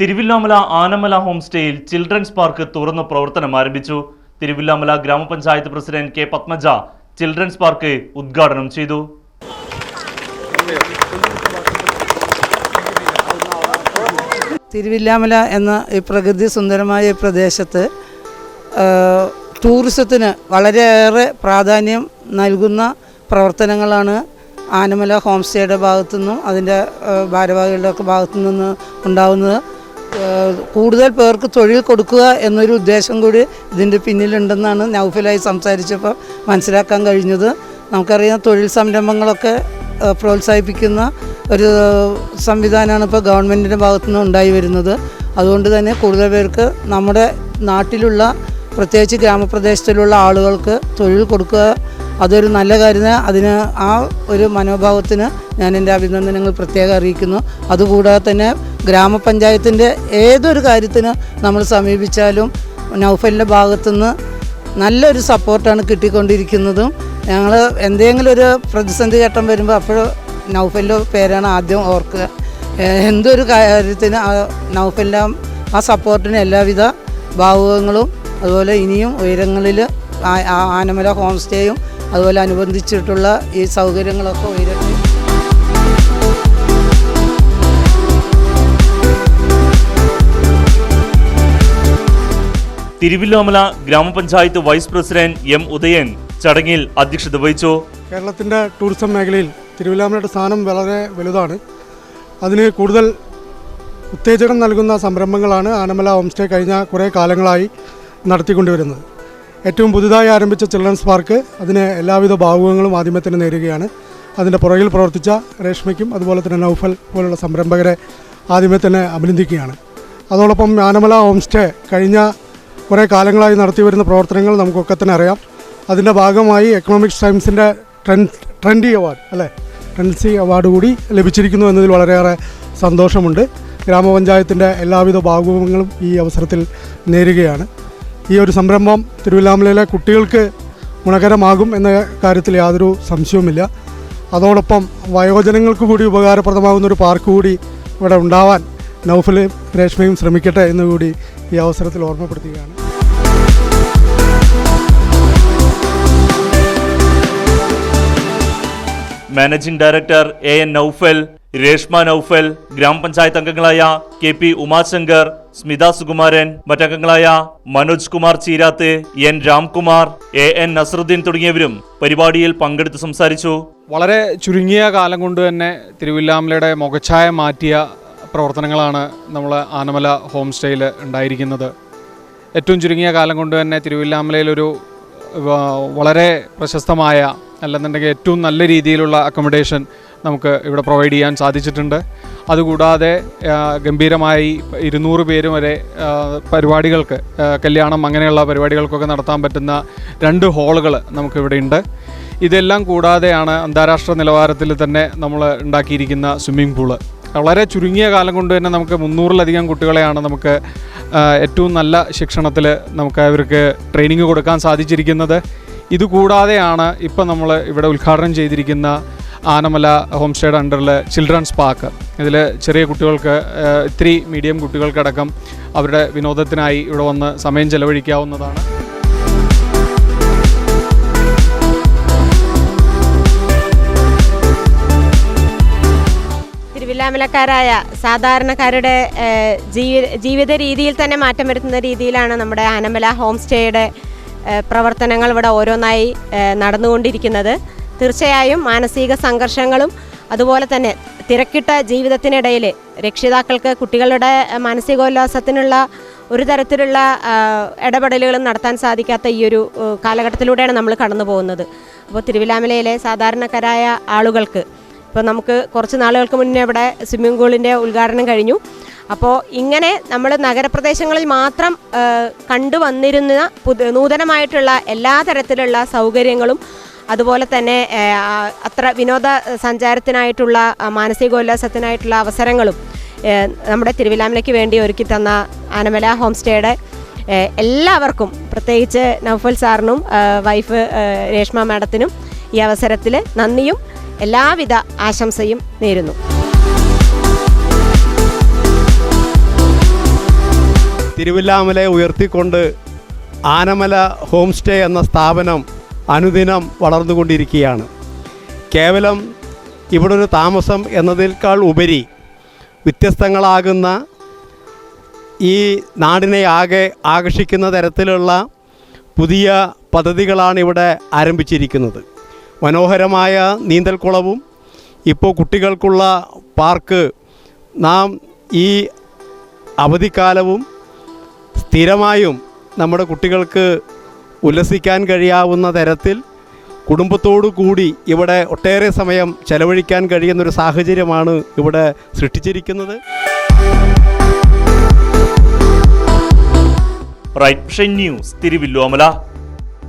Thiruvilwamala Anamala home സ്റ്റേയിൽ children's park തുറന്ന് പ്രവർത്തനം ആരംഭിച്ചു. തിരുവില്ലാമല ഗ്രാമപഞ്ചായത്ത് president K Padmaja children's park ഉദ്ഘാടനം ചെയ്തു. തിരുവില്ലാമല എന്ന ഈ പ്രകൃതി സുന്ദരമായ പ്രദേശത്ത് ടൂറിസത്തിന് വളരെയേറെ പ്രാധാന്യം നൽകുന്ന പ്രവർത്തനങ്ങളാണ് ആനമല ഹോം സ്റ്റേയുടെ ഭാഗത്തു നിന്നും അതിന്റെ ഭാരവാഹികളുടെയൊക്കെ ഭാഗത്തു നിന്ന് ഉണ്ടാകുന്നത് കൂടുതൽ പേർക്ക് തൊഴിൽ കൊടുക്കുക എന്നൊരു ഉദ്ദേശം കൂടി ഇതിന്റെ പിന്നിലുണ്ടെന്നാണ് നൗഫലായി സംസാരിച്ചപ്പോൾ മനസ്സിലാക്കാൻ കഴിഞ്ഞത്. നമുക്കറിയാം തൊഴിൽ സംരംഭങ്ങളൊക്കെ പ്രോത്സാഹിപ്പിക്കുന്ന ഒരു സംവിധാനമാണ് ഇപ്പോൾ ഗവൺമെന്റിന്റെ ഭാഗത്തുനിന്ന് ഉണ്ടായി വരുന്നത്. അതുകൊണ്ട് തന്നെ കൂടുതൽ പേർക്ക് നമ്മുടെ നാട്ടിലുള്ള പ്രത്യേകിച്ച് ഗ്രാമപ്രദേശത്തിലുള്ള ആളുകൾക്ക് തൊഴിൽ കൊടുക്കുക അതൊരു നല്ല കാര്യം അതിന് ആ ഒരു മനോഭാവത്തിന് ഞാൻ എന്റെ അഭിനന്ദനങ്ങൾ പ്രത്യേകം അറിയിക്കുന്നു. അതുകൂടാതെ തന്നെ ഗ്രാമപഞ്ചായത്തിന്റെ ഏതൊരു കാര്യത്തിന് നമ്മൾ സമീപിച്ചാലും നൗഫലിന്റെ ഭാഗത്തുനിന്ന് നല്ലൊരു സപ്പോർട്ടാണ് കിട്ടിക്കൊണ്ടിരിക്കുന്നതും. ഞങ്ങൾ എന്തെങ്കിലും ഒരു പ്രതിസന്ധി ഘട്ടം വരുമ്പോൾ അപ്പോഴും നൗഫലിന്റെ പേരാണ് ആദ്യം ഓർക്കുക. എന്തൊരു കാര്യത്തിന് നൗഫലിന്റെ ആ സപ്പോർട്ടിന് എല്ലാവിധ ഭാവുകങ്ങളും അതുപോലെ ഇനിയും ഉയരങ്ങളിൽ ആനമല ഹോം സ്റ്റേയും അതുപോലെ അനുബന്ധിച്ചിട്ടുള്ള ഈ സൗകര്യങ്ങളൊക്കെ ഉയരട്ടെ തിരുവില്ലാമല ഗ്രാമപഞ്ചായത്ത് വൈസ് പ്രസിഡന്റ് എം ഉദയൻ ചടങ്ങിൽ അധ്യക്ഷത വഹിച്ചു. കേരളത്തിന്റെ ടൂറിസം മേഖലയിൽ തിരുവില്ലാമലയുടെ സ്ഥാനം വളരെ വലുതാണ്. അതിന് കൂടുതൽ ഉത്തേജനം നൽകുന്ന സംരംഭങ്ങളാണ് ആനമല ഹോം സ്റ്റേ കഴിഞ്ഞ കുറേ കാലങ്ങളായി നടത്തിക്കൊണ്ടുവരുന്നത്. ഏറ്റവും പുതുതായി ആരംഭിച്ച ചിൽഡ്രൻസ് പാർക്ക് അതിന് എല്ലാവിധ ഭാവുകങ്ങളും ആദ്യമേ നേരുകയാണ്. അതിന്റെ പുറകിൽ പ്രവർത്തിച്ച രേഷ്മയ്ക്കും അതുപോലെ തന്നെ നൗഫൽ പോലുള്ള സംരംഭകരെ ആദ്യമേ തന്നെ അഭിനന്ദിക്കുകയാണ്. അതോടൊപ്പം ആനമല ഹോം സ്റ്റേ കഴിഞ്ഞ കുറേ കാലങ്ങളായി നടത്തി വരുന്ന പ്രവർത്തനങ്ങൾ നമുക്കൊക്കെ തന്നെ അറിയാം. അതിന്റെ ഭാഗമായി എക്കണോമിക്സ് ടൈംസിന്റെ ട്രെൻഡ് ട്രെൻഡി അവാർഡ് അല്ലേ? ട്രെൻഡ്സി അവാർഡ് കൂടി ലഭിച്ചിരിക്കുന്നു എന്നതിൽ വളരെയേറെ സന്തോഷമുണ്ട്. ഗ്രാമപഞ്ചായത്തിന്റെ എല്ലാവിധ ഭാഗങ്ങളും ഈ അവസരത്തിൽ നേരുകയാണ്. ഈ ഒരു സംരംഭം തിരുവില്ലാമലയിലെ കുട്ടികൾക്ക് ഗുണകരമാകും എന്ന കാര്യത്തിൽ യാതൊരു സംശയവുമില്ല. അതോടൊപ്പം വയോജനങ്ങൾക്ക് കൂടി ഉപകാരപ്രദമാകുന്ന ഒരു പാർക്ക് കൂടി ഇവിടെ ഉണ്ടാവാൻ നൗഫലും രേഷ്മയും ശ്രമിക്കട്ടെ എന്നുകൂടി ഈ അവസരത്തിൽ ഓർമ്മപ്പെടുത്തുകയാണ്. Managing director A N Noufal Reshma Noufal ഗ്രാമപഞ്ചായത്ത് അംഗങ്ങളായ K P Umashankar Smitha Sukumaran മറ്റംഗങ്ങളായ Manoj Kumar Cheerath N Ramkumar A N Nasarudheen തുടങ്ങിയവരും പരിപാടിയിൽ പങ്കെടുത്ത് സംസാരിച്ചു. വളരെ ചുരുങ്ങിയ കാലം കൊണ്ട് തന്നെ തിരുവില്ലാമലയുടെ മുഖച്ഛായ മാറ്റിയ പ്രവർത്തനങ്ങളാണ് നമ്മൾ ആനമല ഹോം സ്റ്റേയിൽ ഉണ്ടായിരിക്കുന്നത്. ഏറ്റവും ചുരുങ്ങിയ കാലം കൊണ്ട് തന്നെ തിരുവില്ലാമലയിലൊരു വളരെ പ്രശസ്തമായ അല്ലെന്നുണ്ടെങ്കിൽ ഏറ്റവും നല്ല രീതിയിലുള്ള അക്കോമഡേഷൻ നമുക്ക് ഇവിടെ പ്രൊവൈഡ് ചെയ്യാൻ സാധിച്ചിട്ടുണ്ട്. അതുകൂടാതെ ഗംഭീരമായി ഇരുന്നൂറ് പേര് വരെ പരിപാടികൾക്ക് കല്യാണം അങ്ങനെയുള്ള പരിപാടികൾക്കൊക്കെ നടത്താൻ പറ്റുന്ന രണ്ട് ഹോളുകൾ നമുക്കിവിടെ ഉണ്ട്. ഇതെല്ലാം കൂടാതെയാണ് അന്താരാഷ്ട്ര നിലവാരത്തിൽ തന്നെ നമ്മൾ ഉണ്ടാക്കിയിരിക്കുന്ന സ്വിമ്മിംഗ് പൂൾ വളരെ ചുരുങ്ങിയ കാലം കൊണ്ട് തന്നെ നമുക്ക് മുന്നൂറിലധികം കുട്ടികളെയാണ് നമുക്ക് ഏറ്റവും നല്ല ശിക്ഷണത്തിൽ നമുക്ക് അവർക്ക് ട്രെയിനിങ് കൊടുക്കാൻ സാധിച്ചിരിക്കുന്നത്. ഇതുകൂടാതെയാണ് ഇപ്പം നമ്മൾ ഇവിടെ ഉദ്ഘാടനം ചെയ്തിരിക്കുന്ന ആനമല ഹോം സ്റ്റേയുടെ അണ്ടറിൽ ചിൽഡ്രൻസ് പാർക്ക്. ഇതിൽ ചെറിയ കുട്ടികൾക്ക് ഇത്തിരി മീഡിയം കുട്ടികൾക്കടക്കം അവരുടെ വിനോദത്തിനായി ഇവിടെ വന്ന് സമയം ചെലവഴിക്കാവുന്നതാണ്. തിരുവില്ലാമലക്കാരായ സാധാരണക്കാരുടെ ജീവിത രീതിയിൽ തന്നെ മാറ്റം വരുത്തുന്ന രീതിയിലാണ് നമ്മുടെ ആനമല ഹോം സ്റ്റേയുടെ പ്രവർത്തനങ്ങൾ ഇവിടെ ഓരോന്നായി നടന്നുകൊണ്ടിരിക്കുന്നത്. തീർച്ചയായും മാനസിക സംഘർഷങ്ങളും അതുപോലെ തന്നെ തിരക്കിട്ട ജീവിതത്തിനിടയിൽ രക്ഷിതാക്കൾക്ക് കുട്ടികളുടെ മാനസികോല്ലാസത്തിനുള്ള ഒരു തരത്തിലുള്ള ഇടപെടലുകളും നടത്താൻ സാധിക്കാത്ത ഈ ഒരു കാലഘട്ടത്തിലൂടെയാണ് നമ്മൾ കടന്നു പോകുന്നത് അപ്പോൾ തിരുവിലാമലയിലെ സാധാരണക്കാരായ ആളുകൾക്ക് ഇപ്പോൾ നമുക്ക് കുറച്ച് നാളുകൾക്ക് മുന്നേ ഇവിടെ സ്വിമ്മിംഗ് പൂളിന്റെ ഉദ്ഘാടനം കഴിഞ്ഞു. അപ്പോൾ ഇങ്ങനെ നമ്മൾ നഗരപ്രദേശങ്ങളിൽ മാത്രം കണ്ടുവന്നിരുന്ന പുതു നൂതനമായിട്ടുള്ള എല്ലാ തരത്തിലുള്ള സൗകര്യങ്ങളും അതുപോലെ തന്നെ അത്ര വിനോദ സഞ്ചാരത്തിനായിട്ടുള്ള മാനസികോല്ലാസത്തിനായിട്ടുള്ള അവസരങ്ങളും നമ്മുടെ തിരുവില്ലാമലയ്ക്ക് വേണ്ടി ഒരുക്കി തന്ന ആനമല ഹോം സ്റ്റേയുടെ എല്ലാവർക്കും പ്രത്യേകിച്ച് നൗഫൽ സാറിനും വൈഫ് രേഷ്മ മാഡത്തിനും ഈ അവസരത്തിൽ നന്ദിയും എല്ലാവിധ ആശംസയും നേരുന്നു. തിരുവില്ലാമലയെ ഉയർത്തിക്കൊണ്ട് ആനമല ഹോം സ്റ്റേ എന്ന സ്ഥാപനം അനുദിനം വളർന്നുകൊണ്ടിരിക്കുകയാണ്. കേവലം ഇവിടെ ഒരു താമസം എന്നതിനേക്കാൾ ഉപരി വ്യത്യസ്തങ്ങളാകുന്ന ഈ നാടിനെ ആകെ ആകർഷിക്കുന്ന തരത്തിലുള്ള പുതിയ പദ്ധതികളാണ് ഇവിടെ ആരംഭിച്ചിരിക്കുന്നത്. മനോഹരമായ നീന്തൽക്കുളവും ഇപ്പോൾ കുട്ടികൾക്കുള്ള പാർക്ക് നാം ഈ അവധിക്കാലവും സ്ഥിരമായും നമ്മുടെ കുട്ടികൾക്ക് ഉല്ലസിക്കാൻ കഴിയാവുന്ന തരത്തിൽ കുടുംബത്തോടു കൂടി ഇവിടെ ഒട്ടേറെ സമയം ചെലവഴിക്കാൻ കഴിയുന്നൊരു സാഹചര്യമാണ് ഇവിടെ സൃഷ്ടിച്ചിരിക്കുന്നത്. Right news Thiruvilwamala